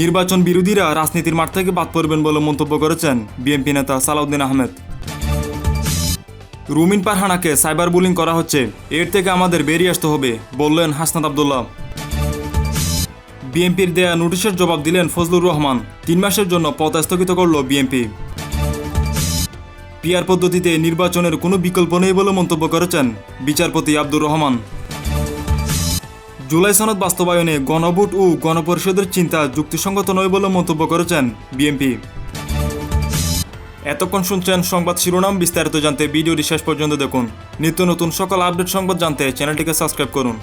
নির্বাচন বিরোধীরা রাজনীতির মাঠ থেকে বাদ পড়বেন বলে মন্তব্য করেছেন বিএনপি নেতা সালাউদ্দিন আহমেদ। রুমিন পারহানাকে সাইবার বুলিং করা হচ্ছে। এর থেকে আমাদের বেরিয়ে আসতে হবে, বললেন হাসনাত আবদুল্লাহ। বিএনপির দেয়া নোটিশের জবাব দিলেন ফজলুর রহমান। তিন মাসের জন্য পদ স্থগিত করল বিএনপি। পিয়ার পদ্ধতিতে নির্বাচনের কোনো বিকল্প নেই বলে মন্তব্য করেছেন বিচারপতি আব্দুর রহমান। জুলাই সনদ বাস্তবায়নে গণভোট ও গণপরিষদের চিন্তা যুক্তিসঙ্গত নয় বলে মন্তব্য করেছেন বিএনপি। এতক্ষণ শুনছেন সংবাদ শিরোনাম, বিস্তারিত জানতে ভিডিওটি শেষ পর্যন্ত দেখুন। নিত্য নতুন সকল আপডেট সংবাদ জানতে চ্যানেলটিকে সাবস্ক্রাইব করুন।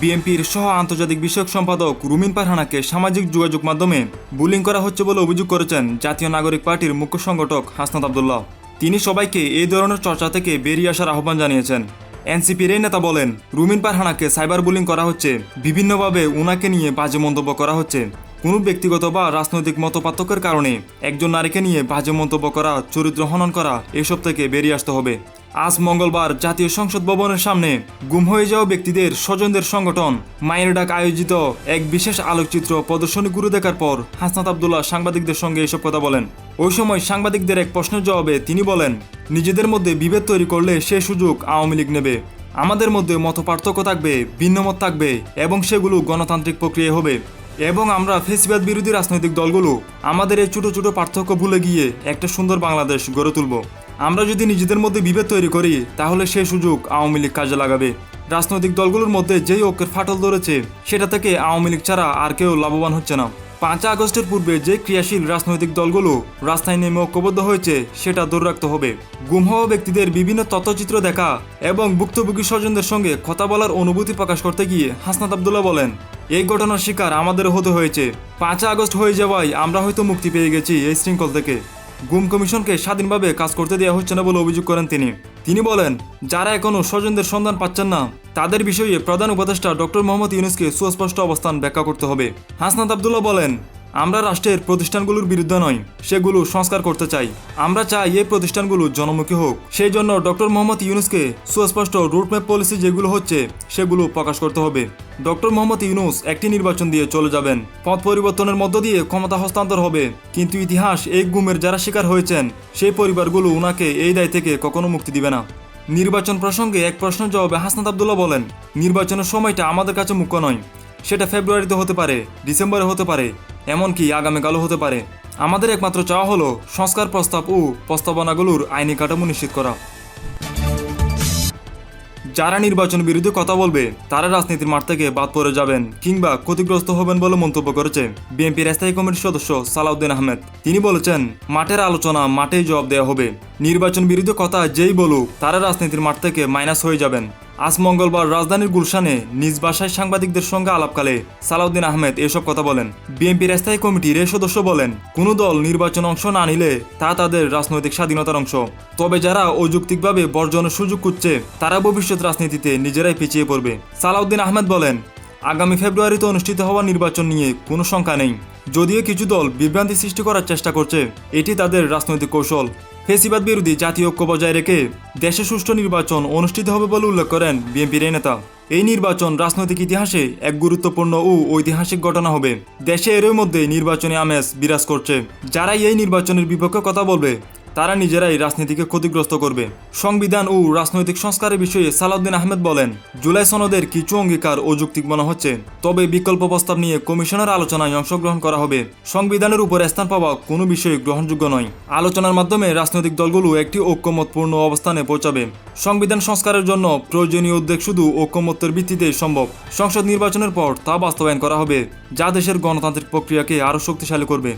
বিএনপির সহ আন্তর্জাতিক বিষয়ক সম্পাদক রুমিন পারহানাকে সামাজিক যোগাযোগ মাধ্যমে বুলিং করা হচ্ছে বলে অভিযোগ করেছেন জাতীয় নাগরিক পার্টির মুখ্য সংগঠক হাসনাত আবদুল্লাহ। তিনি সবাইকে এই ধরনের চর্চা থেকে বেরিয়ে আসার আহ্বান জানিয়েছেন। এনসিপির এই নেতা বলেন, রুমিন পারহানাকে সাইবার বুলিং করা হচ্ছে। বিভিন্নভাবে উনাকে নিয়ে বাজে মন্তব্য করা হচ্ছে। কোনো ব্যক্তিগত বা রাজনৈতিক মতপার্থক্যের কারণে একজন নারীকে নিয়ে বাজে মন্তব্য করা, চরিত্র হনন করা, এসব থেকে বেরিয়ে আসতে হবে। আজ মঙ্গলবার জাতীয় সংসদ ভবনের সামনে গুম হয়ে যাওয়া ব্যক্তিদের স্বজনদের সংগঠন মায়ের ডাক আয়োজিত এক বিশেষ আলোকচিত্র প্রদর্শনী ঘুরে দেখার পর হাসনাত আবদুল্লাহ সাংবাদিকদের সঙ্গে এসব কথা বলেন। ওই সময় সাংবাদিকদের এক প্রশ্নের জবাবে তিনি বলেন, নিজেদের মধ্যে বিভেদ তৈরি করলে সে সুযোগ আওয়ামী লীগ নেবে। আমাদের মধ্যে মত পার্থক্য থাকবে, ভিন্নমত থাকবে এবং সেগুলো গণতান্ত্রিক প্রক্রিয়া হবে। এবং আমরা ফেসিবাদ বিরোধী রাজনৈতিক দলগুলো আমাদের এই ছোটো ছোটো পার্থক্য ভুলে গিয়ে একটা সুন্দর বাংলাদেশ গড়ে তুলব। আমরা যদি নিজেদের মধ্যে বিভেদ তৈরি করি, তাহলে সেই সুযোগ আওয়ামী লীগ কাজে লাগাবে। রাজনৈতিক দলগুলোর মধ্যে যেই ঐক্যের ফাটল ধরেছে, সেটা থেকে আওয়ামী লীগ ছাড়া আর কেউ লাভবান হচ্ছে না। পাঁচ আগস্টের পূর্বে যে ক্রিয়াশীল রাজনৈতিক দলগুলো রাস্তায় নেমে ঐক্যবদ্ধ হয়েছে, সেটা ধরে রাখতে হবে। গুম হওয়া ব্যক্তিদের বিভিন্ন তথ্যচিত্র দেখা এবং ভুক্তভোগী স্বজনদের সঙ্গে কথা বলার অনুভূতি প্রকাশ করতে গিয়ে হাসনাত আবদুল্লাহ বলেন, এই ঘটনার শিকার আমাদের হতে হয়েছে। পাঁচ আগস্ট হয়ে যাওয়ায় আমরা হয়তো মুক্তি পেয়ে গেছি এই শৃঙ্খল থেকে। গুম কমিশনকে স্বাধীনভাবে কাজ করতে দেওয়া হচ্ছে না বলে অভিযোগ করেন তিনি। তিনি বলেন, যারা এখনও স্বজনদের সন্ধান পাচ্ছেন না, তাদের বিষয়ে প্রধান উপদেষ্টা ডক্টর মোহাম্মদ ইউনুসকে সুস্পষ্ট অবস্থান ব্যাখ্যা করতে হবে। হাসনাত আবদুল্লাহ বলেন আমরা রাষ্ট্রের প্রতিষ্ঠানগুলোর বিরুদ্ধে নয় সেগুলো সংস্কার করতে চাই। আমরা চাই এই প্রতিষ্ঠানগুলো জনমুখী হোক। সেই জন্য ডক্টর মোহাম্মদ ইউনুসকে সুস্পষ্ট রুটম্যাপ পলিসি যেগুলো হচ্ছে, সেগুলো প্রকাশ করতে হবে। ডক্টর মোহাম্মদ ইউনুস একটি নির্বাচন দিয়ে চলে যাবেন। পথ পরিবর্তনের মধ্য দিয়ে ক্ষমতা হস্তান্তর হবে। কিন্তু ইতিহাস এই গুমের যারা শিকার হয়েছেন, সেই পরিবারগুলো উনাকে এই দায় থেকে কখনো মুক্তি দিবে না। নির্বাচন প্রসঙ্গে এক প্রশ্নের জবাবে হাসনাত আবদুল্লাহ বলেন, নির্বাচনের সময়টা আমাদের কাছে মুখ্য নয়। সেটা ফেব্রুয়ারিতে হতে পারে, ডিসেম্বরে হতে পারে এমনকি আগামীকালও হতে পারে। আমাদের একমাত্র চাওয়া হলো সংস্কার প্রস্তাব ও প্রস্তাবনাগুলোর আইনি কাঠামো নিশ্চিত করা। যারা নির্বাচন বিরুদ্ধে কথা বলবে, তারা রাজনীতির মাঠ থেকে বাদ পড়ে যাবেন কিংবা ক্ষতিগ্রস্ত হবেন বলে মন্তব্য করেছে বিএনপির স্থায়ী কমিটির সদস্য সালাউদ্দিন আহমেদ। তিনি বলেছেন, মাঠের আলোচনা মাঠেই জবাব দেওয়া হবে। নির্বাচন বিরুদ্ধে কথা যেই বলুক, তারা রাজনীতির মাঠ থেকে মাইনাস হয়ে যাবেন। আজ মঙ্গলবার রাজধানীর গুলশানে নিজ বাসায় সাংবাদিকদের সঙ্গে আলাপকালে সালাউদ্দিন আহমেদ এসব কথা বলেন। বিএনপির স্থায়ী কমিটির এই সদস্য বলেন, কোনো দল নির্বাচন অংশ না নিলে তা তাদের রাজনৈতিক স্বাধীনতার অংশ। তবে যারা অযৌক্তিকভাবে বর্জনের সুযোগ খুঁজছে, তারা ভবিষ্যৎ রাজনীতিতে নিজেরাই পিছিয়ে পড়বে। সালাউদ্দিন আহমেদ বলেন, আগামী ফেব্রুয়ারিতে অনুষ্ঠিত হওয়া নির্বাচন নিয়ে কোনো শঙ্কা নেই। যদিও কিছু দল বিভ্রান্তি সৃষ্টি করার চেষ্টা করছে, এটি তাদের রাজনৈতিক কৌশল। ফেসিবাদ বিরোধী জাতীয় ঐক্য বজায় রেখে দেশে সুষ্ঠু নির্বাচন অনুষ্ঠিত হবে বলে উল্লেখ করেন বিএনপির নেতা। এই নির্বাচন রাজনৈতিক ইতিহাসে এক গুরুত্বপূর্ণ ও ঐতিহাসিক ঘটনা হবে। দেশে এরই মধ্যে নির্বাচনী আমেজ বিরাজ করছে। যারাই এই নির্বাচনের বিপক্ষে কথা বলবে তারা নিজেরাই রাজনীতিকে ক্ষতিগ্রস্ত করবে। সংবিধান ও রাজনৈতিক সংস্কারের বিষয়ে সালাউদ্দিন আহমেদ বলেন, জুলাই সনদের কিছু অঙ্গীকার অযৌক্তিক মনে হচ্ছে, তবে বিকল্প প্রস্তাব নিয়ে কমিশনের আলোচনায় অংশগ্রহণ করা হবে। সংবিধানের উপর স্থান পাওয়া কোনো বিষয় গ্রহণযোগ্য নয়। আলোচনার মাধ্যমে রাজনৈতিক দলগুলো একটি ঐক্যমতপূর্ণ অবস্থানে পৌঁছাবে। সংবিধান সংস্কারের জন্য প্রয়োজনীয় উদ্যোগ শুধু ঐক্যমত্যের ভিত্তিতে সম্ভব। সংসদ নির্বাচনের পর তা বাস্তবায়ন করা হবে, যা দেশের গণতান্ত্রিক প্রক্রিয়াকে আরও শক্তিশালী করবে।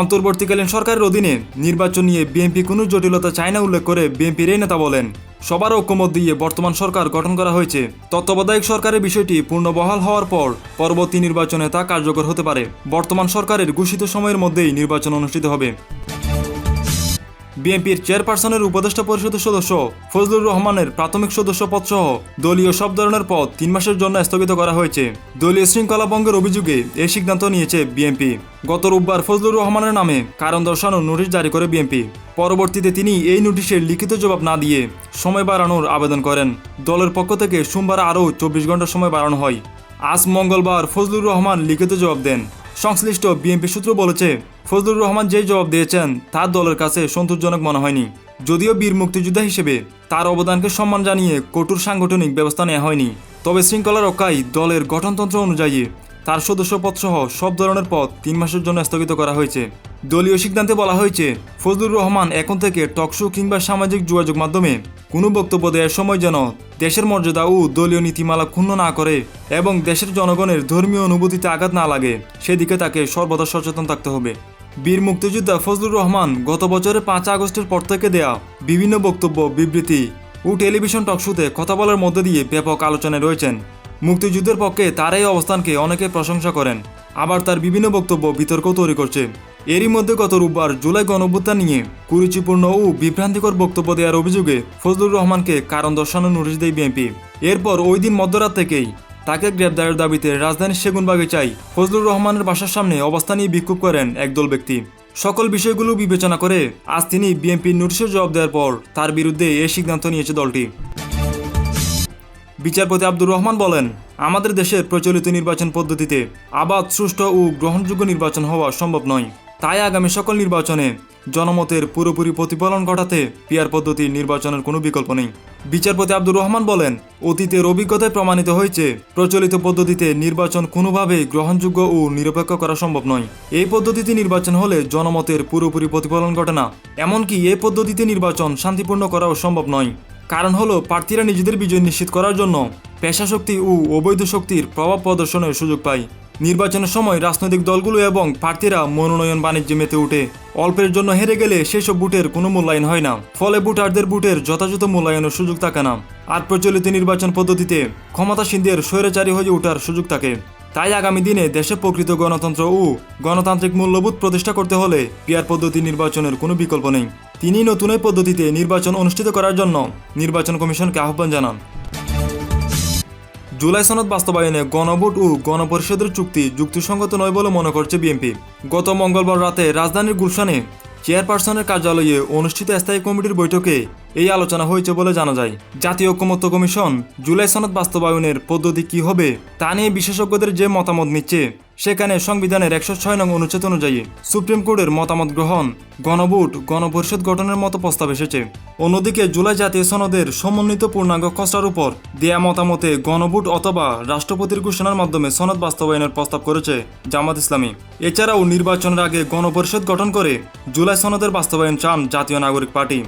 অন্তর্বর্তীকালীন সরকারের অধীনে নির্বাচন নিয়ে বিএনপি কোনো জটিলতা চায় না উল্লেখ করে বিএনপির এই নেতা বলেন, সবার ঐক্যমত দিয়ে বর্তমান সরকার গঠন করা হয়েছে। তত্ত্বাবধায়ক সরকারের বিষয়টি পূর্ণবহাল হওয়ার পর পরবর্তী নির্বাচনে তা কার্যকর হতে পারে। বর্তমান সরকারের ঘোষিত সময়ের মধ্যেই নির্বাচন অনুষ্ঠিত হবে। বিএনপির চেয়ারপারসনের উপদেষ্টা পরিষদের সদস্য ফজলুর রহমানের প্রাথমিক সদস্য পদ সহ দলীয় সব ধরনের পদ তিন মাসের জন্য স্থগিত করা হয়েছে। দলীয় শৃঙ্খলা ভঙ্গের অভিযোগে এই সিদ্ধান্ত নিয়েছে বিএনপি। গত রোববার ফজলুর রহমানের নামে কারণ দর্শানো নোটিশ জারি করে বিএনপি। পরবর্তীতে তিনি এই নোটিশের লিখিত জবাব না দিয়ে সময় বাড়ানোর আবেদন করেন। দলের পক্ষ থেকে সোমবার আরও চব্বিশ ঘণ্টা সময় বাড়ানো হয়। আজ মঙ্গলবার ফজলুর রহমান লিখিত জবাব দেন। সংশ্লিষ্ট বিএনপি সূত্র বলেছে, ফজলুর রহমান যে জবাব দিয়েছেন, তার দলের কাছে সন্তোষজনক মনে হয়নি। যদিও বীর মুক্তিযোদ্ধা হিসেবে তার অবদানকে সম্মান জানিয়ে কঠোর সাংগঠনিক ব্যবস্থা নেওয়া হয়নি। তবে শৃঙ্খলা রক্ষায় দলের গঠনতন্ত্র অনুযায়ী তার সদস্যপদ সহ সব ধরনের পদ তিন মাসের জন্য স্থগিত করা হয়েছে। দলীয় সিদ্ধান্তে বলা হয়েছে, ফজলুর রহমান এখন থেকে টকশো কিংবা সামাজিক যোগাযোগ মাধ্যমে কোনো বক্তব্য দেওয়ার সময় যেন দেশের মর্যাদা ও দলীয় নীতিমালা ক্ষুণ্ণ না করে এবং দেশের জনগণের ধর্মীয় অনুভূতিতে আঘাত না লাগে, সেদিকে তাকে সর্বদা সচেতন থাকতে হবে। বীর মুক্তিযোদ্ধা ফজলুর রহমান গত বছরের পাঁচ আগস্টের পর থেকে দেয়া বিভিন্ন বক্তব্য, বিবৃতি ও টেলিভিশন টকশোতে কথা বলার মধ্যে দিয়ে ব্যাপক আলোচনায় রয়েছেন। মুক্তিযুদ্ধের পক্ষে তার এই অবস্থানকে অনেকে প্রশংসা করেন। আবার তার বিভিন্ন বক্তব্য বিতর্ক তৈরি করছে। এরই মধ্যে গত রোববার জুলাই গণঅভ্যুত্থান নিয়ে কুরুচিপূর্ণ ও বিভ্রান্তিকর বক্তব্য দেওয়ার অভিযোগে ফজলুর রহমানকে কারণ দর্শানোর নোটিশ দেয় বিএনপি। এরপর ওই দিন মধ্যরাত থেকেই তাকে গ্রেপ্তারের দাবিতে রাজধানীর সেগুনবাগে চাই ফজলুর রহমানের বাসার সামনে অবস্থান নিয়ে বিক্ষোভ করেন একদল ব্যক্তি। সকল বিষয়গুলো বিবেচনা করে আজ তিনি বিএনপির নোটিশের জবাব দেওয়ার পর তার বিরুদ্ধে এই সিদ্ধান্ত নিয়েছে দলটি। বিচারপতি আব্দুর রহমান বলেন, আমাদের দেশের প্রচলিত নির্বাচন পদ্ধতিতে আবাদ, সুষ্ঠু ও গ্রহণযোগ্য নির্বাচন হওয়া সম্ভব নয়। তাই আগামী সকল নির্বাচনে জনমতের পুরোপুরি প্রতিফলন ঘটাতে পিয়ার পদ্ধতি নির্বাচনের কোনো বিকল্প নেই। বিচারপতি আব্দুর রহমান বলেন, অতীতের অভিজ্ঞতায় প্রমাণিত হয়েছে, প্রচলিত পদ্ধতিতে নির্বাচন কোনোভাবেই গ্রহণযোগ্য ও নিরপেক্ষ করা সম্ভব নয়। এই পদ্ধতিতে নির্বাচন হলে জনমতের পুরোপুরি প্রতিফলন ঘটে না। এমনকি এই পদ্ধতিতে নির্বাচন শান্তিপূর্ণ করাও সম্ভব নয়। কারণ হলো প্রার্থীরা নিজেদের বিজয় নিশ্চিত করার জন্য পেশা শক্তি ও অবৈধ শক্তির প্রভাব প্রদর্শনের সুযোগ পায়। নির্বাচনের সময় রাজনৈতিক দলগুলো এবং প্রার্থীরা মনোনয়ন বাণিজ্যে মেতে উঠে অল্পের জন্য হেরে গেলে সেসব বুটের কোনো মূল্যায়ন হয় না। ফলে ভোটারদের বুটের যথাযথ মূল্যায়নের সুযোগ থাকে না। আর প্রচলিত নির্বাচন পদ্ধতিতে ক্ষমতাসীনদের স্বৈরাচারী হয়ে ওঠার সুযোগ থাকে। তাই আগামী দিনে দেশে প্রকৃত গণতন্ত্র ও গণতান্ত্রিক মূল্যবোধ প্রতিষ্ঠা করতে হলে পিয়ার পদ্ধতি নির্বাচনের কোনো বিকল্প নেই। তিনি নতুন এই পদ্ধতিতে নির্বাচন অনুষ্ঠিত করার জন্য নির্বাচন কমিশনকে আহ্বান জানান। জুলাই সনদ বাস্তবায়নে গণভোট ও গণপরিষদের চুক্তি যুক্তিসঙ্গত নয় বলে মনে করছে বিএনপি। গত মঙ্গলবার রাতে রাজধানীর গুলশানে চেয়ারপারসনের কার্যালয়ে অনুষ্ঠিত স্থায়ী কমিটির বৈঠকে এই আলোচনা হয়েছে বলে জানা যায়। জাতীয় ঐক্যমত্য কমিশন জুলাই সনদ বাস্তবায়নের পদ্ধতি কি হবে তা নিয়ে বিশেষজ্ঞদের যে মতামত নিচ্ছে, সেখানে সংবিধানের একশো ছয় নং অনুচ্ছেদ অনুযায়ী সুপ্রিম কোর্টের মতামত গ্রহণ, গণভোট, গণপরিষদ গঠনের মতো প্রস্তাব এসেছে। অন্যদিকে জুলাই জাতীয় সনদের সমন্বিত পূর্ণাঙ্গ খসড়ার উপর দেয়া মতামতে গণভোট অথবা রাষ্ট্রপতির ঘোষণার মাধ্যমে সনদ বাস্তবায়নের প্রস্তাব করেছে জামাত ইসলামী। এছাড়াও নির্বাচনের আগে গণপরিষদ গঠন করে জুলাই সনদের বাস্তবায়ন চান জাতীয় নাগরিক পার্টি।